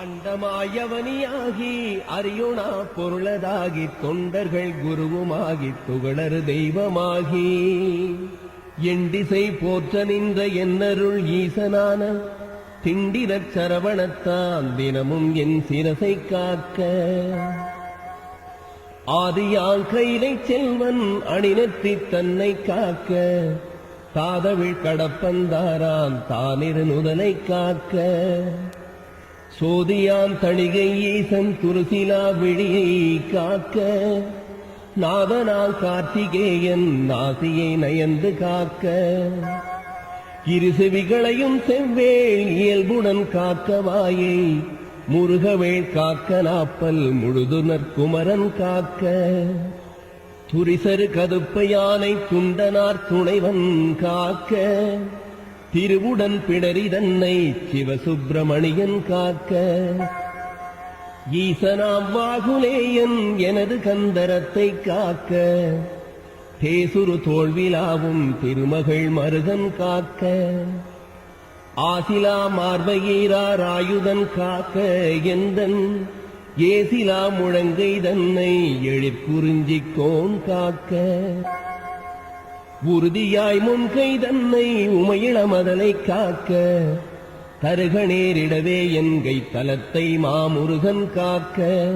அண்டமாயவனியாகி அரியுணா பொருளதாகி தொண்டர்கள் குருவுமாகி துகளர் தெய்வமாகி. எண்டிசை போற்ற நின்ற என்னருள் ஈசனான திண்டிரச் சரவணத்தான் தினமும் என் சிரசை காக்க. ஆதியால் கைலை செல்வன் அணிநெத்தி தன்னை காக்க. தாதவிழ் கடப்பந்தாரான் தானிரு நுதலை காக்க. சோதியான் தணிகை ஈசன் துருசிலா விழியை காக்க நாதனால் கார்த்திகேயன் நாசியை நயந்து காக்க. இரு செவிகளையும் செவ்வேள் இயல்புடன் காக்கவாயை முருகவேள் காக்க நாப்பல் முழுதுனர் குமரன் காக்க. துரிசரு கதுப்ப யானை துண்டனார் துணைவன் காக்க. திருவுடல் பிடரி தன்னை சிவசுப்பிரமணியன் காக்க. ஈசனாம் வாகுலேயன் எனது கந்தரத்தை காக்க. தேசுரு தோல்விலாவும் திருமகள் மருதன் காக்க. ஆசிலா மார்பையீரார் ஆயுதன் காக்க எந்தன்? ஏசிலா முழங்கை தன்னை எழிற்குறிஞ்சிக்கோன் காக்க. உறுதியாய் முன்கை தன்னை உமையிளமதலை காக்க தருக நேரிடவே என்கை தலத்தை மாமுருகன் காக்க.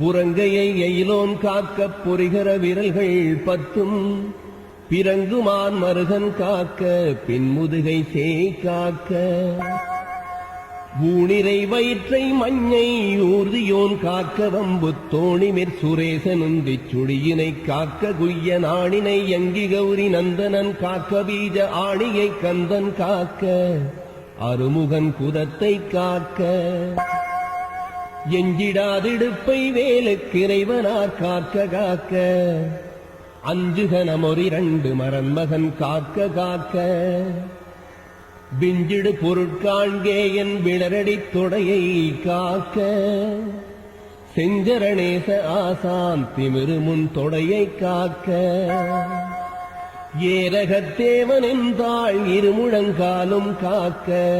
புறங்கையை எயிலோன் காக்க பொறிகர விரல்கள் பத்தும் பிறங்குமான் மருகன் காக்க பின்முதுகை சே காக்க. ஊனிரை வயிற்றை மஞ்சை ஊர்தியோன் காக்க வம்பு தோணிமிர் சுரேசனுந்தி சுழியினை காக்க குய்ய நாணினை யங்கி கௌரி நந்தனன் காக்க பீஜ ஆணியை கந்தன் காக்க அருமுகன் குதத்தை காக்க. எஞ்சிடாதிடுப்பை வேலுக்கிறைவனார் காக்க காக்க. அஞ்சுகனமொரிரண்டு மரன்மகன் காக்க காக்க. விஞ்சிடு பொருட்காண்கே என் விளரடி தொடையை காக்க. செஞ்சரணேச ஆசான் திமிரு முன் தொடையை காக்க. ஏரகத்தேவனின் தாழ் இருமுழங்காலும் காக்க.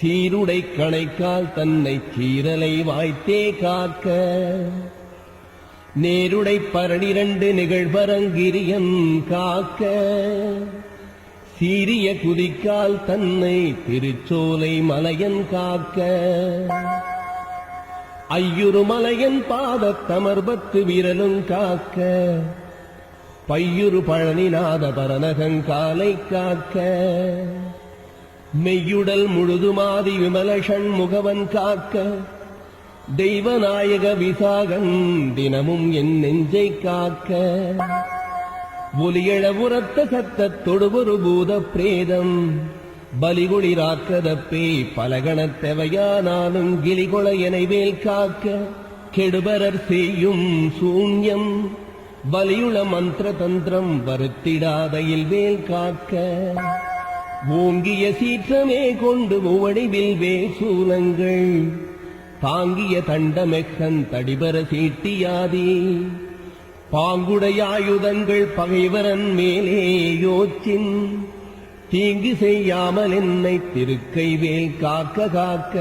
சீருடை கணைக்கால் தன்னை சீரலை வாய்த்தே காக்க. நேருடை பரணிரண்டு நிகழ்வரங்கிரியன் காக்க. சீரிய குதிக்கால் தன்னை திருச்சோலை மலையன் காக்க. ஐயுறு மலையன் பாதத் தமர்பத்து விரலும் காக்க. பையுறு பழனிநாத பரநகங்காலை காக்க. மெய்யுடல் முழுதுமாதி விமலஷன் முகவன் காக்க. தெய்வநாயக விசாகன் தினமும் என் நெஞ்சை காக்க. ஒலியழ உரத்த சத்தத் தொடுவொரு பூத பிரேதம் பலிகுளிராக்கத பலிகுளிராக்கதப்பே பலகணத்தெவையானாலும் கிளிகொள எனைவேல் காக்க கெடுபரர் செய்யும் சூன்யம். வலியுள மந்திர தந்திரம் வருத்திடாதையில் வேல் காக்க. ஓங்கிய சீற்றமே கொண்டு மூவடிவில் வேசூலங்கள். தாங்கிய தண்டமெக்கன் தடிபர சீட்டியாதே. பாங்குடையாயுதங்கள் பகைவரன் மேலே யோச்சின். தீங்கு செய்யாமல் என்னை திருக்கைவேல் காக்க காக்க.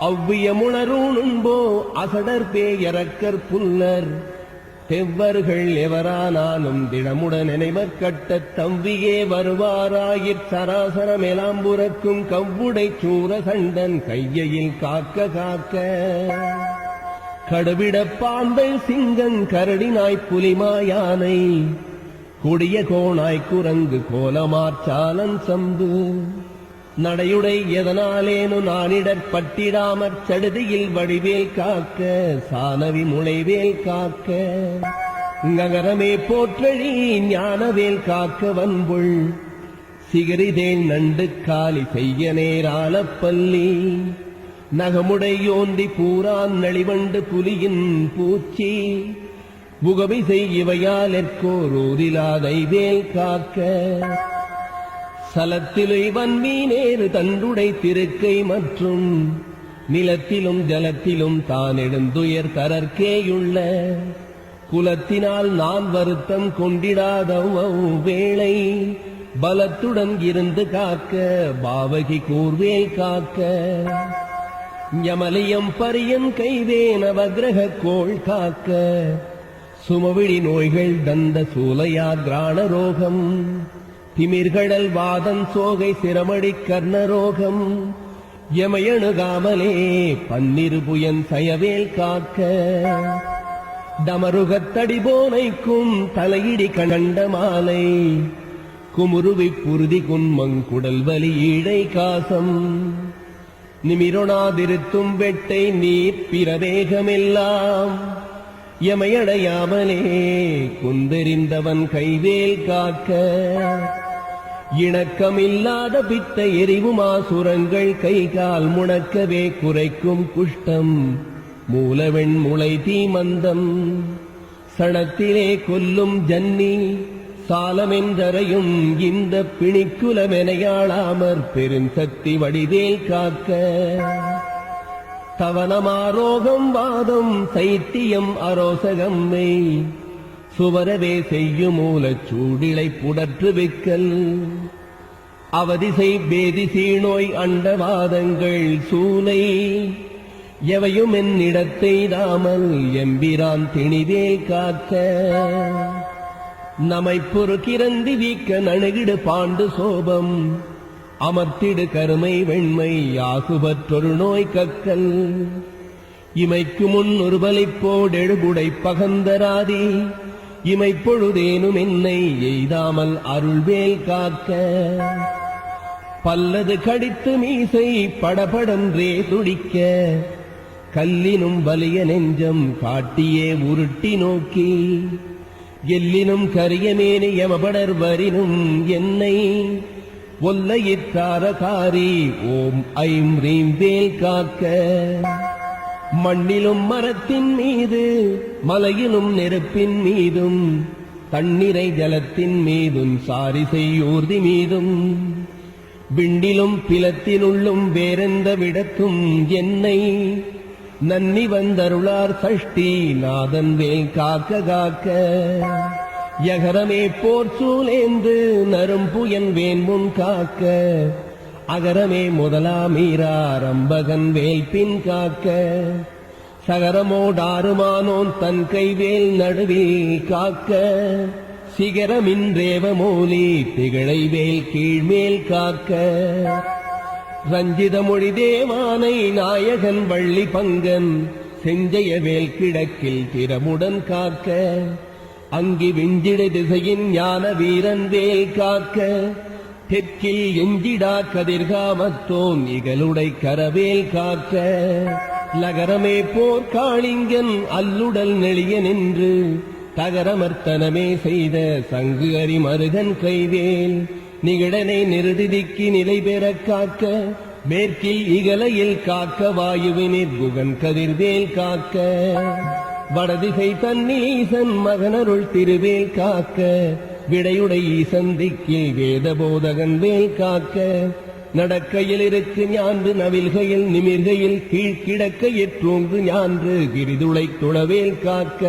அவ்வியமுணரூணும்போ அசடர் பேயரக்கர் புல்லர். தெவ்வர்கள் எவரானாலும் திடமுடன் நினைவர் கட்டத் தவ்வியே வருவாராயிற் சராசரம் எலாம்புறக்கும் கவ்வுடை சூர கண்டன் கையையில் காக்க காக்க. கடுவிட பாம்பை சிங்கன் கரடினாய் புலிமாயானை. கொடிய கோணாய் குரங்கு கோலமாற்றாலன் சம்பு. நடையுடை எதனாலேனு நானிடற் பட்டிடாமற் சடுதியில் வடிவேல் காக்க சானவி முளைவேல் காக்க. நகரமே போற்றழி ஞானவேல் காக்க வன்புள். சிகரிதேன் நண்டு காலி செய்ய நேரால பள்ளி. நகமுடையோந்தி பூரான் நளிவண்டு புலியின் பூச்சி. புகவி செய்யவையாலெற்கோரூரிலாதை வேல் காக்க. சலத்திலை வன்மீனேறு தண்டுடை திருக்கை மற்றும் நிலத்திலும் ஜலத்திலும் தான் எழுந்துயர் தரற்கேயுள்ள குலத்தினால் நான் வருத்தம் கொண்டிடாத வேளை பலத்துடன் இருந்து காக்க பாவகி கூர்வேல் காக்க. ஞமலியம் பரியன் கைவேன வக்ரக கோள் காக்க சுமவிழி நோய்கள் தந்த சூலையா கிராண ரோகம் திமிர்கடல் வாதன் சோகை சிரமடி கர்ணரோகம் எமையணுகாமலே பன்னிரு புயன் சயவேல் காக்க டமருகத்தடி போனைக்கும் தலையிடி கண்ட மாலை குமுருவி புருதி குன்மங்குடல் வலி ஈழை காசம். நிமிரொணாதிருத்தும் வெட்டை நீர் பிரவேகமெல்லாம் எமையடையாமலே குந்தெறிந்தவன் கைவேல் காக்க. இணக்கமில்லாத பித்த எரிவுமாசுரங்கள் கை கால் முணக்கவே குறைக்கும் குஷ்டம். மூலவெண் முளை தீமந்தம். சணத்திலே கொல்லும் ஜன்னி சாலமென்றரையும் இந்த பிணிக்குலமெனையாளாமற் பெருஞ்சக்தி வடிவேல் காக்க. தவனமாரோகம் வாதம் சைத்தியம் அரோசகம் மெய். சுவரவே செய்யும் மூலச் சூடிலை புடற்று விக்கல். அவதிசை பேதி சீநோய் அண்டவாதங்கள் சூலை எவையும் என்னிடத்தை தாமல் எம்பிரான் திணிவேல் காக்க. நமை பொறுக்கிறந்தி வீக்க நணுகிடு பாண்டு சோபம். அமர்த்திடு கருமை வெண்மை ஆகுபற்றொரு நோய் கக்கல். இமைக்கு முன் ஒரு பலிப்போடெழுகுடை பகந்தராதி இமை பொழுதேனும் என்னை எய்தாமல் அருள்வேல் காக்க. பல்லது கடித்து மீசை படபடன்றே துடிக்க. கல்லினும் வலிய நெஞ்சம் காட்டியே உருட்டி நோக்கி. எல்லினும் கரியமேனி யமபடர் வரினும் என்னை ஒல்லையிற்றாரகாரி ஓம் ஐம் ரீம் வேல் காக்க. மண்ணிலும் மரத்தின் மீது மலையிலும் நெருப்பின் மீதும் தண்ணீரை ஜலத்தின் மீதும் சாரிசை ஊர்தி மீதும் விண்டிலும் பிலத்தினுள்ளும் வேறெந்த விடத்தும் என்னை நன்னி வந்தருளார் சஷ்டி நாதன் வேல் காக்க காக்க. யகரமே போர் சூலேந்து நரும்புயன் வேண்முன் காக்க. அகரமே முதலாமீரார் அம்பகன் வேல் பின் காக்க. சகரமோடாருமானோன் தன் கைவேல் நடுவில் காக்க. சிகரமின்றேவ மோலி திகழை வேல் கீழ்மேல் காக்க. ரஞ்சித மொழி தேவானை நாயகன் வள்ளி பங்கன் செஞ்சயவேல் கிழக்கில் திறமுடன் காக்க அங்கி விஞ்சிட திசையின் ஞான வீரன் வேல் காக்க தெற்கில் எஞ்சிடா கதிர்காமத்தோன் இகலுடை கரவேல் காக்க. லகரமே போர் காளிங்கன் அல்லுடல் நெளிய நின்று தகரமர்த்தனமே செய்த சங்கு அரி மருகன் கைவேல் நிகழனை நிறுதிக்கு நிலை பெற காக்க மேற்கில் இகலையில் காக்க வாயுவினிற் குகன் கதிர்வேல் காக்க. வடதிசை தன்னில் ஈசன் மகனருள் திருவேல் காக்க விடையுடை ஈசன் திக்கில் வேத போதகன் வேல் காக்க. நடக்கையில் இருக்கு ஞான்று நவில்கையில் நிமிர்கையில் கீழ்கிடக்கையிற் தூங்கு ஞான்று கிரிதுளை துளவேல் காக்க.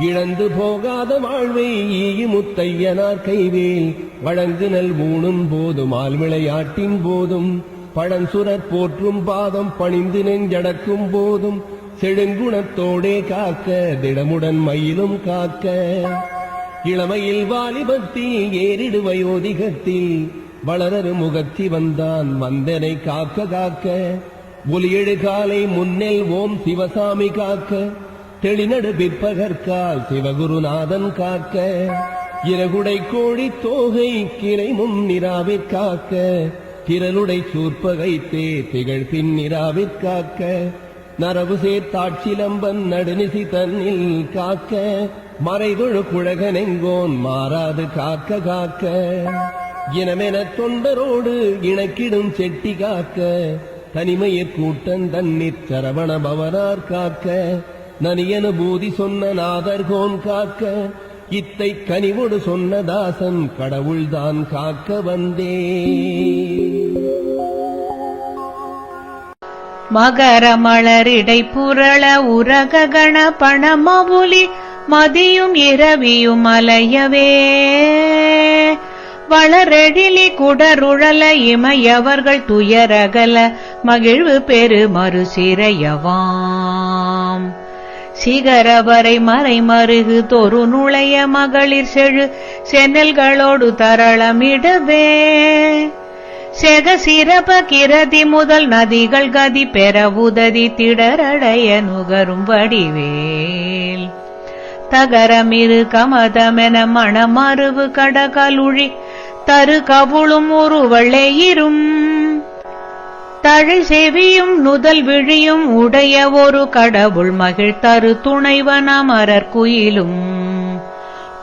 இழந்து போகாத வாழ்வை ஈயு முத்தையனார் கைவேல். வழங்கு நல் ஊனும் போதும் ஆள் விளையாட்டின் போதும் பழஞ்சுரற் போற்றும் பாதம் பணிந்து நெஞ்சடக்கும் போதும். செடுங்குணத்தோடே காக்க திடமுடன் மயிலும் காக்க. இளமையில் வாலிபத்தில் ஏறிடு வயோதிகத்தில் வளரரு முகத்தி வந்தான் மந்தனை காக்க காக்க. ஒலியெழு காலை முன்னெல் ஓம் சிவசாமி காக்க. தெளிநடு பிற்பகற்கால் சிவகுருநாதன் காக்க இறகுடை கோழி தோகை கிளை முன்னிராவிற் காக்க திரளுடை சூர்ப்பகைத்தே திகழ் பின்னிராவிற் காக்க நரவு சேர்த்தாட்சிலம்பன் நடுநிசி தன்னில் காக்க மறைதொழு குழகனெங்கோன் மாறாது காக்க காக்க இனமென தொண்டரோடு இணக்கிடும் செட்டி காக்க தனிமையற் கூட்டன் தன்னிற் சரவண பவனார் காக்க நனியனுபூதி சொன்ன நாதர்கோன் காக்க இத்தை கனிவோடு சொன்ன தாசன் கடவுள்தான் காக்க வந்தே. மகர மலரிடை புரள உரக கண பணமவுலி மதியும் இரவியும் அலையவே. வளரெழிலி குடருழல இமையவர்கள் துயரகல மகிழ்வு பெரு மறுசிறையவாம் சிகரவரை மறை மருகு தொரு நுழைய மகளிர் செழு சென்னல்களோடு தரளமிடவே. செக சிறப்ப கிரதி முதல் நதிகள் கதி பெற உதவி திடரடைய நுகரும் வடிவேல். தகரமிரு கமதமென மணமருவு கடகலுழி தரு கவுளும் உருவளையிரும் தழை செவியும் நுதல் விழியும் உடைய ஒரு கடவுள் மகிழ் தரு துணைவன் அமரர் குயிலும்.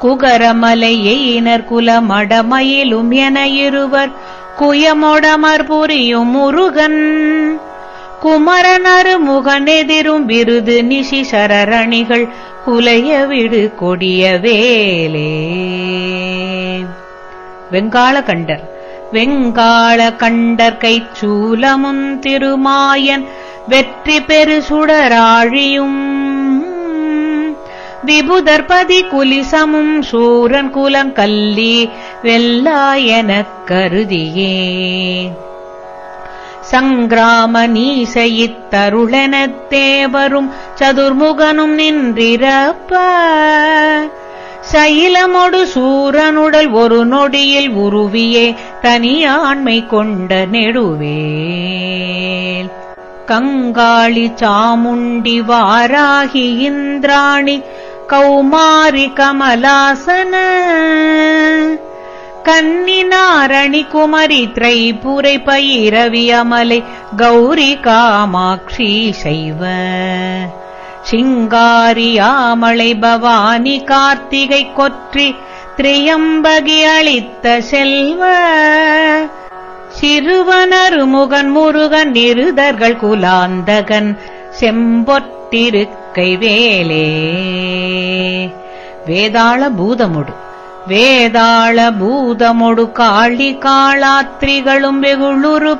குகரமலை எயினர் குலமடமயிலும் என இருவர் குயமொடமர் புரியும் முருகன். குமரனரு முகனெதிரும் விருது நிஷி சரரணிகள் குலைய விடு கொடிய வேலே. வெங்காள கண்டர் வெங்காள கண்டர் சூலமும் திருமாயன் வெற்றி பெரு சுடராழியும். விபுதர்பதி குலிசமும் சூரன் குலம் கல்லி வெல்லாயனக் கருதியே. சங்கிராம நீசையித்தருளெனத் தேவரும் சதுர்முகனும் நின்றிரப்ப சைலமொடு சூரனுடல் ஒரு நொடியில் உருவியே தனியாண்மை கொண்ட நெடுவேல். கங்காளி சாமுண்டி வாராகி இந்திராணி கௌமாரி கமலாசன. கன்னினாரணி குமரி திரைபுரை பயிரவி அமலை கௌரி காமாட்சி சைவ. சிங்காரியாமளை பவானி கார்த்திகை கொற்றி திரியம்பகி அளித்த செல்வ. சிறுவனரு முகன் முருகன் நிருதர்கள் குலாந்தகன் செம்பொட்டிருக்கை வேலே. வேதாள பூதமுடு வேதாள பூதமொடு காளி காளாத்திரிகளும் வெகுளுரு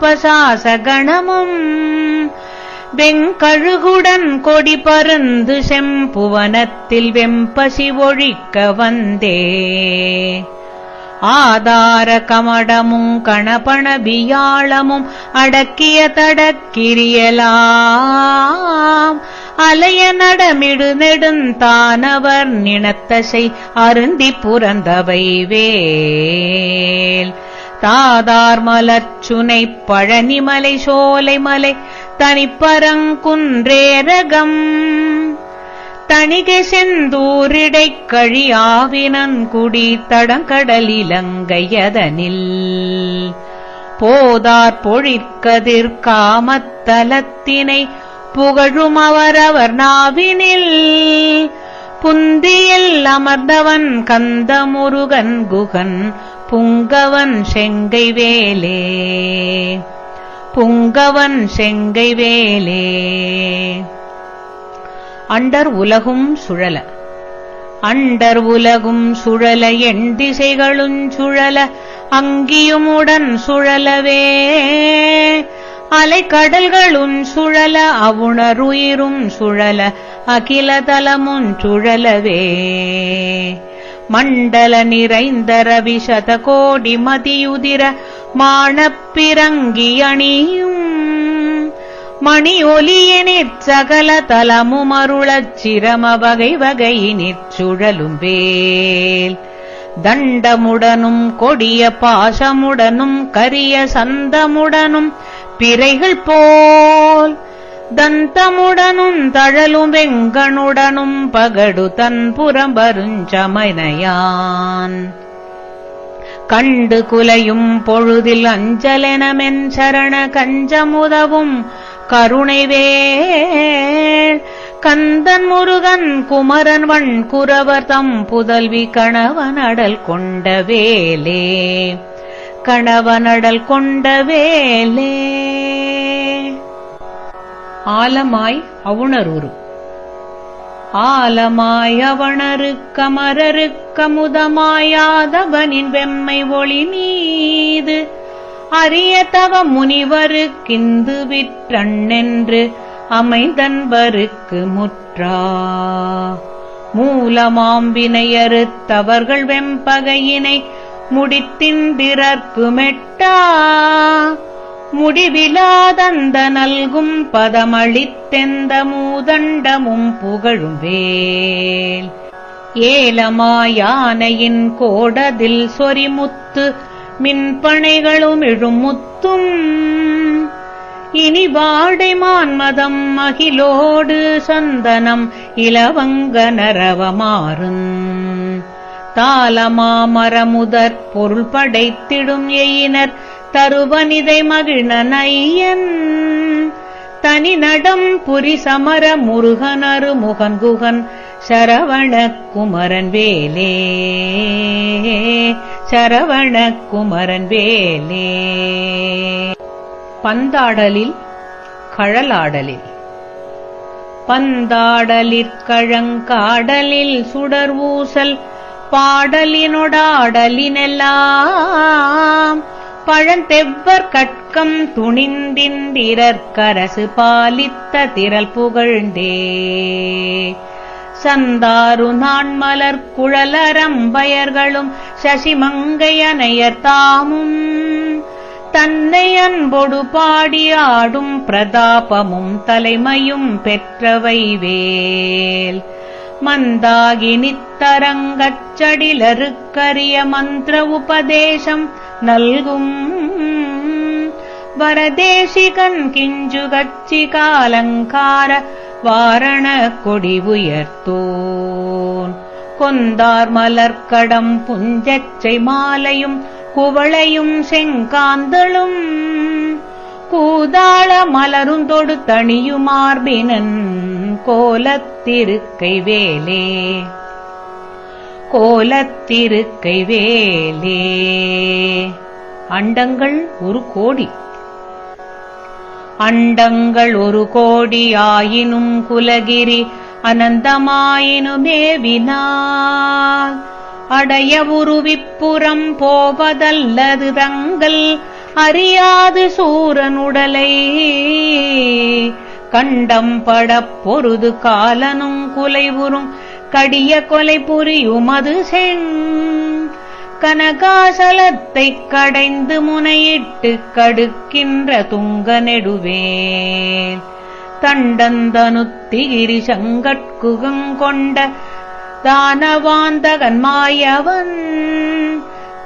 வெங்கழுகுடன் கொடி பருந்து செம்புவனத்தில் வெம்பசி ஒழிக்க வந்தே. ஆதார கமடமும் கணபண வியாழமும் அடக்கிய தடக்கிரியலாம். அலைய நடமிடு நெடுந்தானவர் நினத்தசை அருந்தி புறந்தவை வேல். தாதார் மலச்சுனை பழனிமலை சோலைமலை தனிப்பரங்குன்றேரகம். தணிகை செந்தூரிடைக் கழியாவினன்குடி தடங்கடலிலங்கையதனில். போதார் பொழிற்கதிர் காமத்தலத்தினை புகழும் அவரவர் நாவினில். புந்தியில் அமர்ந்தவன் கந்தமுருகன் குகன் புங்கவன் செங்கை வேலே. புங்கவன் செங்கை வேலே. அண்டர் உலகும் சுழல. அண்டர் உலகும் சுழல எண் திசைகளும் சுழல அங்கியுமுடன் சுழலவே. அலைக்கடல்களும் சுழல அவுணருயிரும் சுழல அகிலதலமும் சுழலவே. மண்டல நிறைந்த ரவி சதகோடி மதியுதிர மாணப்பிறங்கி அணியும். மணி ஒலியினிற் சகல தலமும் அருளச் சிரம வகை வகையினிற் சுழலும் வேல். தண்டமுடனும் கொடிய பாசமுடனும் கரிய சந்தமுடனும் பிறைகள் போல் தந்தமுடனும் தழலும் வெங்கனுடனும் பகடு தன் புறம்பருஞ்சமனையான். கண்டு குலையும் பொழுதில் அஞ்சலெனமென் சரண கஞ்சமுதவும் கருணைவேள். கந்தன் முருகன் குமரன் வண் குரவர் தம் புதல்வி கணவனடல் கொண்ட வேலே. கணவனடல் கொண்ட வேலே. ஆலமாய் அவுணருரு. ஆலமாய் அவணருக்கமரருக்கமுதமாயாதவனின் வெம்மை ஒளி மீது. அரிய தவ முனிவருக்கிந்து விற்றண்ணென்று அமைந்தன்பருக்கு முற்றா. மூலமாம்பினையறுத்தவர்கள் வெம்பகையினை முடித்திந்திரற்கு மெட்டா. முடிவிலாதந்த நல்கும் பதமளித்தெந்த மூதண்டமும் புகழும் வேல். ஏலமாயானையின் கோடதில் சொரிமுத்து மின்பனைகளும் இழுமுத்தும். இனி வாடை மான்மதம் மகிழோடு சந்தனம் இலவங்க நரவமாறும். தாளமாமரமுதற் பொருள் படைத்திடும் எயினர் தருவனிதை மகிழ்நையன் தனி நடம் புரி சமர முருகனரு முகன் குகன். சரவண குமரன் வேலே. சரவண குமரன் வேலே. பந்தாடலில் கழலாடலில். பந்தாடலிற்கழங்காடலில் சுடர் ஊசல். பாடலினொடாடலினெல்லாம் பழந்தெவ்வர் கட்கம் துணிந்திந்திரற்கரசு பாலித்த திரள் புகழ்ந்தே. சந்தாரு நான்மலர் குழலரம்பயர்களும் சசிமங்கையனையர் தாமும். தன்னை அன்பொடு பாடி ஆடும் பிரதாபமும் தலைமையும் பெற்றவை வேல். மந்தாகினித்தரங்கச்சடிலருக்கரிய மந்திர உபதேசம் நல்கும். வரதேசிகன் கிஞ்சுகச்சி காலங்கார வாரண கொடி உயர்த்தோன். கொந்தார் மலர்க்கடம் புஞ்சச்சை மாலையும் குவளையும் செங்காந்தளும். கூதாள மலருந்தொடு தணியுமார்பினன் கோலத்திருக்கை வேலே கோலத்திருக்கை வேலே அண்டங்கள் ஒரு கோடி. அண்டங்கள் ஒரு கோடி ஆயினும் குலகிரி அனந்தமாயினுமே வினால். அடைய உருவிப்புறம் போவதல்லது தங்கள் அறியாது சூரனுடலை. கண்டம் படப் பொருது காலனும் குலைவுறும். கடிய கொலை புரியுமது அது செங். கனகாசலத்தைக் கடைந்து முனையிட்டு கடுக்கின்ற துங்க நெடுவேன் தண்டந்தனுத்திகிரி சங்கட்குகங்கொண்ட தானவாந்தகன் மாயவன்.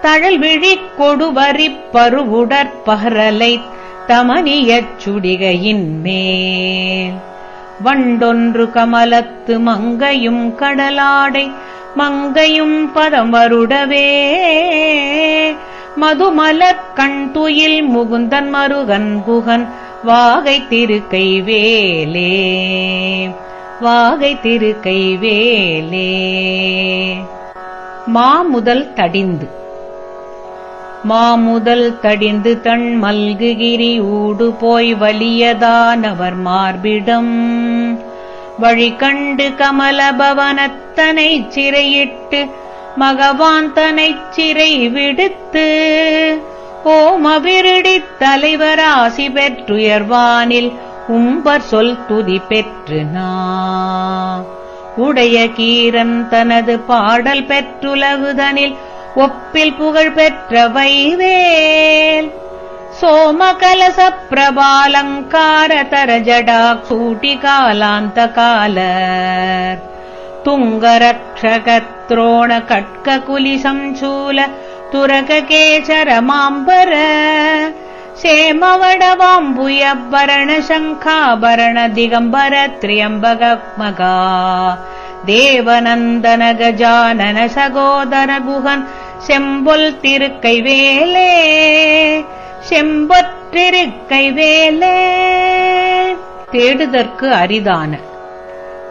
தழல் விழிக் கொடுவரிப் பருவுடற்பகரலைத் தமனியச் சுடிகையின் மேல். வண்டொன்று கமலத்து மங்கையும் கடலாடை மங்கையும் பதம் வருடவே மதுமலக் கண் துயில் முகுந்தன் மருகன் குகன் வாகை திருக்கை வேலே. வாகை திருக்கை வேலே. மாமுதல் தடிந்து. மாமுதல் தடிந்து தன் மல்குகிரி ஊடு போய் வலியதானவர் மார்பிடம். வழி கண்டு கமலபவனத்தனைச் சிறையிட்டு மகவான் தனைச் சிறை விடுத்து ஓமவிருடித் தலைவராசி பெற்றுயர்வானில் உம்பர் சொல் துதி பெற்று நா. உடைய கீரன் தனது பாடல் பெற்றுலகுதனில் ஒப்பில் புகழ் பெற்ற வைவேல் சோமகலச பிரபாலங்கார தர ஜடா சூட்டி காலாந்த காலர் துங்கரக்ஷகத்ரோண கட்க குலி சஞ்சூல துரக கேசர மாம்பர சேமவடவாம்புயபரண தேவநந்தன கஜானன சகோதர குகன் செம்பொல் திருக்கை வேலே செம்பொற்றிருக்கை வேலே தேடுதற்கு அரிதான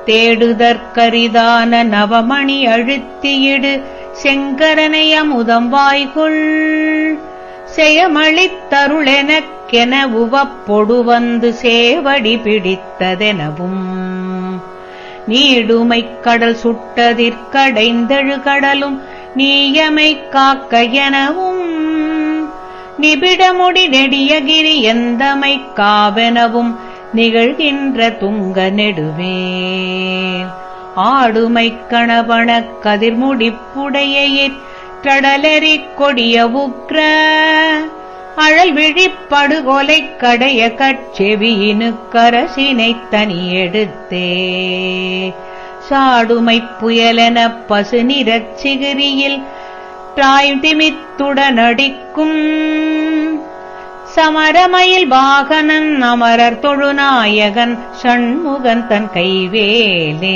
தேடுதற்கரிதான நவமணி அழுத்தியிடு செங்கரனை அமுதம் வாய்கொள் செயமளித்தருளெனக்கென உவப்பொடு வந்து சேவடி பிடித்ததெனவும். நீடுமைக் கடல் சுட்டதிற்கடைந்தழு கடலும் நீயமை காக்க எனவும் நிபிடமுடி நெடியகிரி எந்தமை காவெனவும் நிகழ்கின்ற துங்க நெடுவேல் ஆடுமைக் கணவன கதிர்முடிப்புடையிற் ற்றடலெறிக் கொடிய உக்ர அழல் விழிப்படுகொலைக் கடைய கட்செவியினுக்கரசினைத் தனியெடுத்தே. சாடுமைப் புயலென பசு நிறச் சிகிரியில் திமித்துடனடிக்கும் சமரமயில் வாகனன் அமரர் தொழுநாயகன் ஷண்முகன் தன் கைவேலே.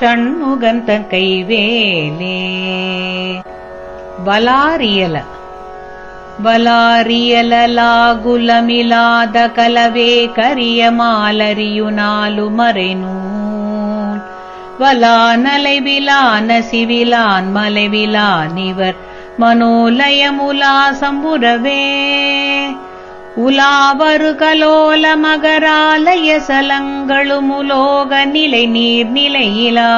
ஷண்முகன் தன் கைவேலே. பலாரியல வலாரியல வலாரியலாகுலமிலாத கலவே கரிய மாலரியுனாலு மறைநூல். வலானலை விலான சிவிலான் மலைவிலான் இவர் மனோலயமுலா சம்புரவே. உலாவரு கலோல மகராலய சலங்களுமுலோக நிலை நீர் நிலையிலா.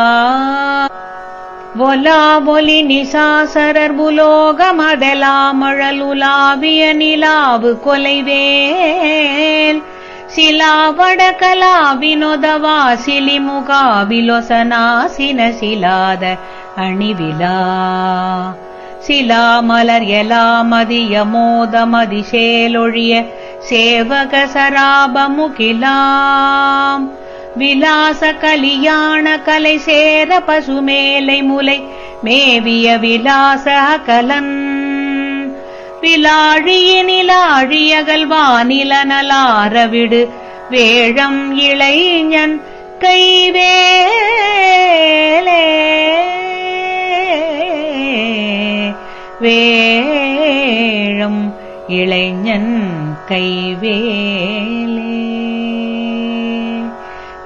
ஒலா ஒலி நிசாசரர் புலோக நிலாவு கொலைவேல். சிலாவட கலா கலாவினொதவா சிலிமுகாவிலொசனாசின சிலாத அணிவிலா. சிலாமலர் எலாமதிய மோதமதி சேலொழிய சேவக சராபமுகிலாம் விலாச கலியாண கலை சேர பசுமேலை முலை மேவிய விலாச அகலன். விலாழியினிலாழியகல்வானில வானிலனலாரவிடு வேழம் இளைஞன் கைவேலே வேழம் இளைஞன் கைவேலே